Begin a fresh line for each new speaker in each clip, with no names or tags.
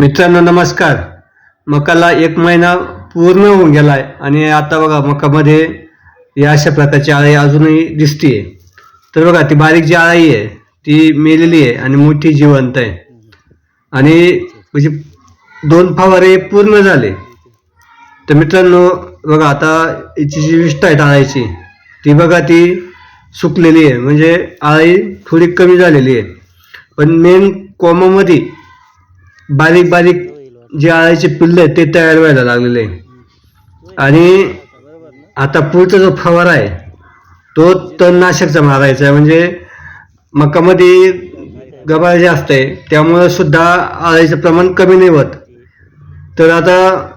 मित्रांनो नमस्कार. मकाला एक महिना पूर्ण होऊन गेला आहे आणि आता बघा मकामध्ये या अशा प्रकारची आळी अजूनही दिसतीये. तर बघा ती बारीक जी आळी आहे ती मेलेली आहे आणि मोठी जिवंत आहे. आणि म्हणजे दोन फवारे पूर्ण झाले. तर मित्रांनो बघा आता याची जी विष्ट आहे आळायची ती बघा ती सुकलेली आहे. म्हणजे आळी थोडी कमी झालेली आहे. पण मेन कोमामध्ये बारीक बारीक जे आळ्याचे पिल्ले आहेत ते तयार व्हायला लागलेले आहे. आणि आता पुढचा जो फवारा आहे तो तणनाशकचा मारायचा आहे. म्हणजे मकामध्ये गबाळ जास्त आहे त्यामुळं सुद्धा आळ्याचं प्रमाण कमी नाही होत. तर आता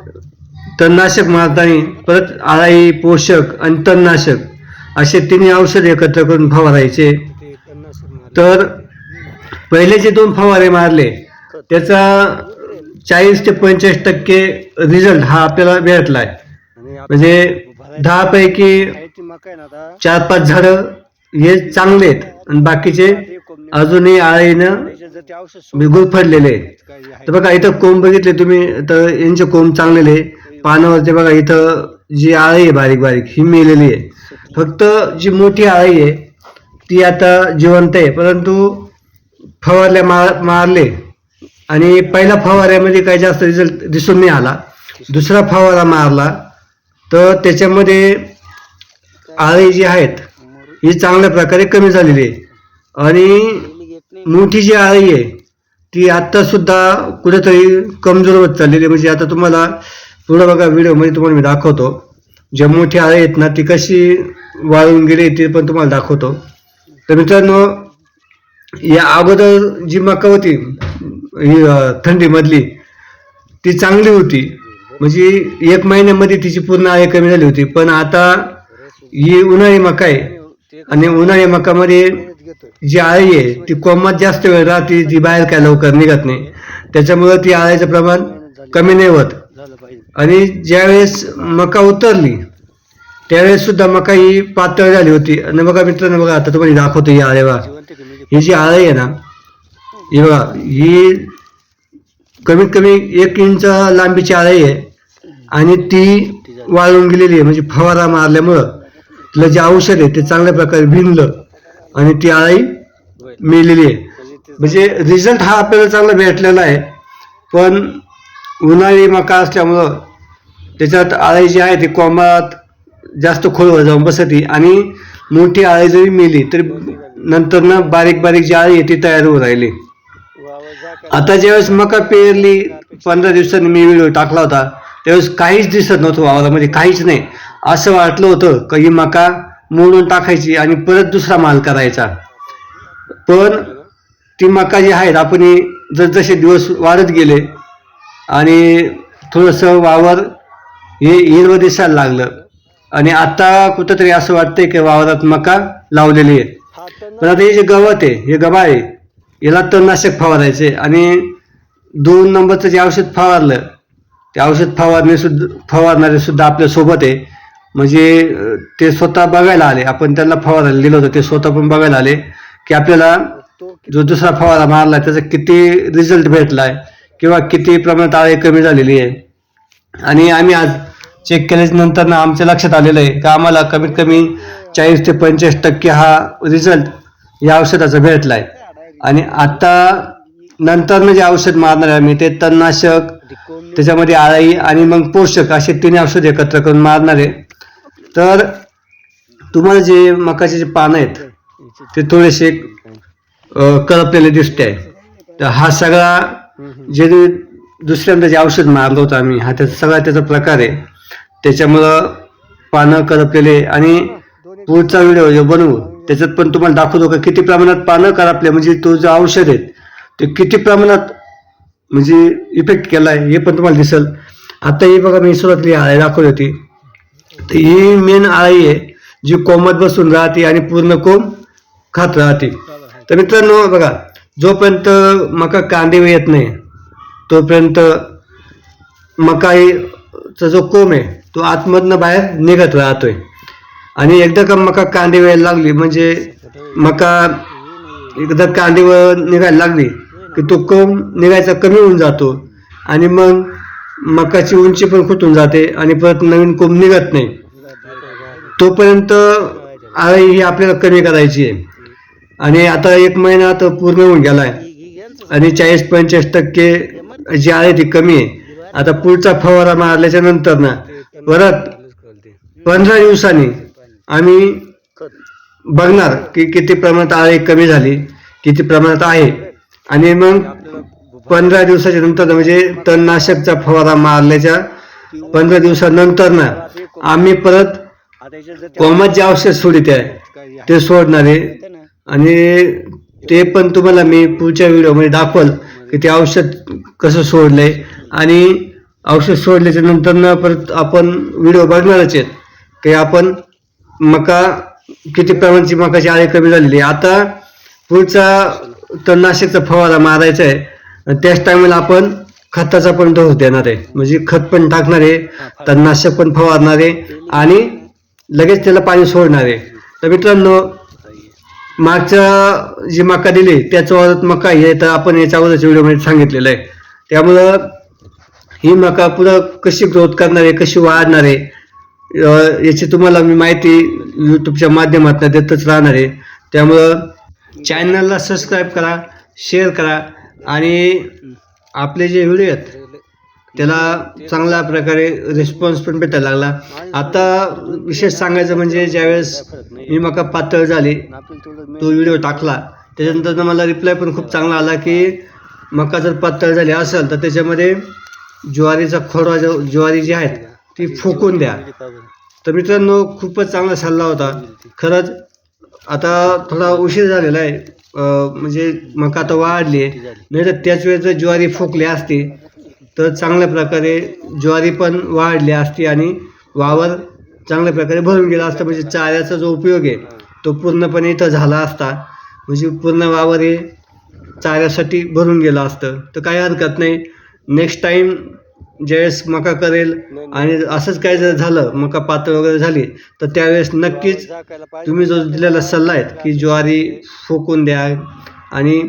तणनाशक मारताना परत आळाई पोषक आणि तणनाशक असे तिन्ही औषध एकत्र करून फवारायचे. तर पहिले जे दोन फवारे मारले त्याचा चाळीस ते पंचेचाळीस टक्के रिझल्ट हा आपल्याला भेटलाय म्हणजे दहा पैकी चार पाच झाडं हे चांगले आहेत. आणि बाकीचे अजूनही आळीनं बिगुल फडलेले आहेत. तर बघा इथं कोंब बघितले तुम्ही तर यांचे कोंब चांगलेले आहे. पानावरती बघा इथं जी आळी आहे बारीक बारीक ही मेलेली आहे. फक्त जी मोठी आळी आहे ती आता जिवंत आहे. परंतु फवारल्या मार मारले. आणि पहिल्या फवाऱ्यामध्ये काही जास्त रिझल्ट दिसून नाही आला. दुसरा फवारा मारला तर त्याच्यामध्ये आळी जी आहेत ही चांगल्या प्रकारे कमी झालेली आहे. आणि मोठी जी आळी आहे ती आत्तासुद्धा कुठेतरी कमजोर होत चाललेली आहे. म्हणजे आता तुम्हाला पुढे बघा व्हिडिओमध्ये तुम्हाला मी दाखवतो. ज्या मोठी आळी आहेत ना ती कशी वाळून गेली ते पण तुम्हाला दाखवतो. तर मित्रांनो या अगोदर जी मका होती ही थंडीमधली ती चांगली होती. म्हणजे एक महिन्यामध्ये तिची पूर्ण आळी कमी झाली होती. पण आता ही उन्हाळी मका आहे. आणि उन्हाळी मकामध्ये जी आळी आहे ती कोमात जास्त वेळ राहते ती बाहेर काय लवकर निघत नाही. त्याच्यामुळं ती आळ्याचं प्रमाण कमी नाही होत. आणि ज्यावेळेस मका उतरली त्यावेळेस सुद्धा मका ही पातळ झाली होती. आणि बघा मित्रांनो बघा आता तुम्हाला दाखवतो ही आळेवा ही जी आळ आहे ना हे बघा ही कमीत कमी एक इंच लांबीची आळी आहे आणि ती वाळून गेलेली आहे. म्हणजे फवारा मारल्यामुळं तिला जे औषध आहे ते चांगल्या प्रकारे भिनलं आणि ती आळी मेलेली आहे. म्हणजे रिझल्ट हा आपल्याला चांगला भेटलेला आहे. पण उन्हाळी मका असल्यामुळं त्याच्यात आळी जी आहे ती कोंबात जास्त खोलवर जाऊन बसती आणि मोठी आळी जरी मेली तरी नंतर ना बारीक बारीक जी आळी आहे ती तयार होऊ राहिली. आता ज्यावेळेस मका पेरली पंधरा दिवसांनी मी व्हिडिओ टाकला होता त्यावेळेस काहीच दिसत नव्हतं वावरामध्ये म्हणजे काहीच नाही. असं वाटलं होतं का ही मका मोडून टाकायची आणि परत दुसरा माल करायचा. पण ती मका जी आहेत आपण ही जसजसे दिवस वाढत गेले आणि थोडंसं वावर हे हिरवं दिसायला लागलं. आणि आता कुठंतरी असं वाटतंय की वावरात मका लावलेली आहे. पण आता हे जे गवत आहे हे गबा आहे. याला तणनाशक फवारायचे आणि दोन नंबरचं जे औषध फवारलं ते औषध फवारणे सुद्धा फवारणारे सुद्धा आपल्यासोबत आहे. म्हणजे ते स्वतः बघायला आले. आपण त्यांना फवारायला दिलं होतं ते स्वतः पण बघायला आले की आपल्याला जो दुसरा फवारा मारला त्याचा किती रिझल्ट भेटला आहे किंवा किती प्रमाणात आळे कमी झालेली आहे. आणि आम्ही आज चेक केल्यानंतर ना आमच्या लक्षात आलेलं आहे का आम्हाला कमीत कमी चाळीस ते पंचेचाळीस टक्के हा रिझल्ट या औषधाचा भेटला आहे आणि आता नंतर जे औषध मारणार आहे आम्ही. ते तणनाशक त्याच्यामध्ये आळाई आणि मग पोषक असे तिन्ही औषध एकत्र करून मारणार आहे. तर तुम्हाला जे मकाचे जे पानं आहेत ते थोडेसे अं, करपलेले दिसते. आहे तर हा सगळा जे दुसऱ्यांदा जे औषध मारलं होतं आम्ही हा त्याचा सगळा त्याचा प्रकार आहे. त्याच्यामुळं पानं करपलेले आणि पुढचा व्हिडिओ जो बनवू त्याच्यात पण तुम्हाला दाखवतो का किती प्रमाणात पानं करपले म्हणजे तो जो औषध आहे ते किती प्रमाणात म्हणजे इफेक्ट केलाय हे पण तुम्हाला दिसेल. आता ही बघा मी सुरुवातली आळी दाखवली होती. तर ही मेन आळी आहे जी कोमत बसून राहते आणि पूर्ण कोंब खात राहते. तर मित्रांनो बघा जोपर्यंत मका कांदे येत नाही तोपर्यंत मकाईचा जो कोंब आहे तो आतमधनं बाहेर निघत राहतोय. आणि एकदा का मका कांदे व्हायला लागली म्हणजे मका एकदा कांदे निघायला लागली की तो कोंब निघायचा कमी होऊन जातो. आणि मग मकाची उंची पण खुटून जाते आणि परत नवीन कोंब निघत नाही. तोपर्यंत आळी ही आपल्याला कमी करायची आहे. आणि आता एक महिना तर पूर्ण होऊन गेलाय. आणि चाळीस पंचेचाळीस टक्के जी आहे ती कमी आहे. आता पुढचा फवारा मारल्याच्या नंतर ना परत पंधरा दिवसांनी आम्ही बघणार की किती प्रमाणात आळी कमी झाली किती प्रमाणात आहे. आणि मग पंधरा दिवसाच्या नंतर म्हणजे तणनाशकचा फवारा मारल्याच्या पंधरा दिवसानंतर ना आम्ही परत कोमात जे औषध सोडित आहे ते सोडणार आहे. आणि ते पण तुम्हाला मी पुढच्या व्हिडिओमध्ये दाखवल की ते औषध कसं सोडलंय. आणि औषध सोडल्याच्या नंतर ना परत आपण व्हिडिओ बघणारच आहेत की आपण मका किती प्रमाणाची मकाची आळी कमी झालेली आहे. आता पुढचा तणनाशकचा फवारा मारायचा आहे. त्याच टायमाला आपण खताचा पण डोस देणार आहे. म्हणजे खत पण टाकणार आहे. तणनाशक पण फवारणार आहे. आणि लगेच त्याला पाणी सोडणार आहे. तर मित्रांनो मागच्या जी मका दिली त्याच्या वावरात मका आहे. तर आपण याच्या अगोदरच्या व्हिडिओमध्ये सांगितलेलं आहे. त्यामुळं ही मका पुढं कशी ग्रोथ करणार आहे कशी वाढणार आहे याची तुम्हाला मी माहिती यूट्यूबच्या माध्यमातून देतच राहणार आहे. त्यामुळं चॅनलला सबस्क्राईब करा शेअर करा आणि आपले जे व्हिडिओ आहेत त्याला चांगल्या प्रकारे रिस्पॉन्स पण भेटायला लागला. आता विशेष सांगायचं म्हणजे ज्यावेळेस मी मका पातळ झाली तो व्हिडिओ टाकला त्याच्यानंतर मला रिप्लाय पण खूप चांगला आला की मका जर पातळ झाली असेल तर त्याच्यामध्ये ज्वारीचा खोडवा जो ज्वारी जी आहेत ती फुकून द्या. तर मित्रांनो खूपच चांगला सल्ला होता. खरंच आता थोडा उशीर झालेला आहे. म्हणजे मका आता वाढली आहे. नाही तर त्याच वेळेस जर ज्वारी फुकली असती तर चांगल्या प्रकारे ज्वारी पण वाढली असती आणि वावर चांगल्या प्रकारे भरून गेला असता. म्हणजे चाऱ्याचा जो उपयोग आहे तो पूर्णपणे इथं झाला असता. म्हणजे पूर्ण वावर हे चाऱ्यासाठी भरून गेलं असतं. तर काही हरकत नाही. नेक्स्ट टाईम ज्यावेळेस मका करेल आणि असंच काय जर झालं मका पातळ वगैरे झाली तर त्यावेळेस नक्कीच तुम्ही जो दिलेला सल्ला आहे की ज्वारी फुकून द्या आणि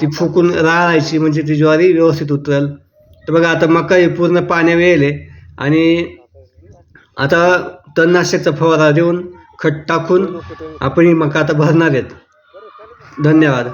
ती फुकून राहायची म्हणजे ती ज्वारी व्यवस्थित उतरेल. तर बघा आता मका ही पूर्ण पाण्या वेळेल आणि आता तणनाशकचा फवारा देऊन खत टाकून आपण ही मका आता भरणार आहेत. धन्यवाद.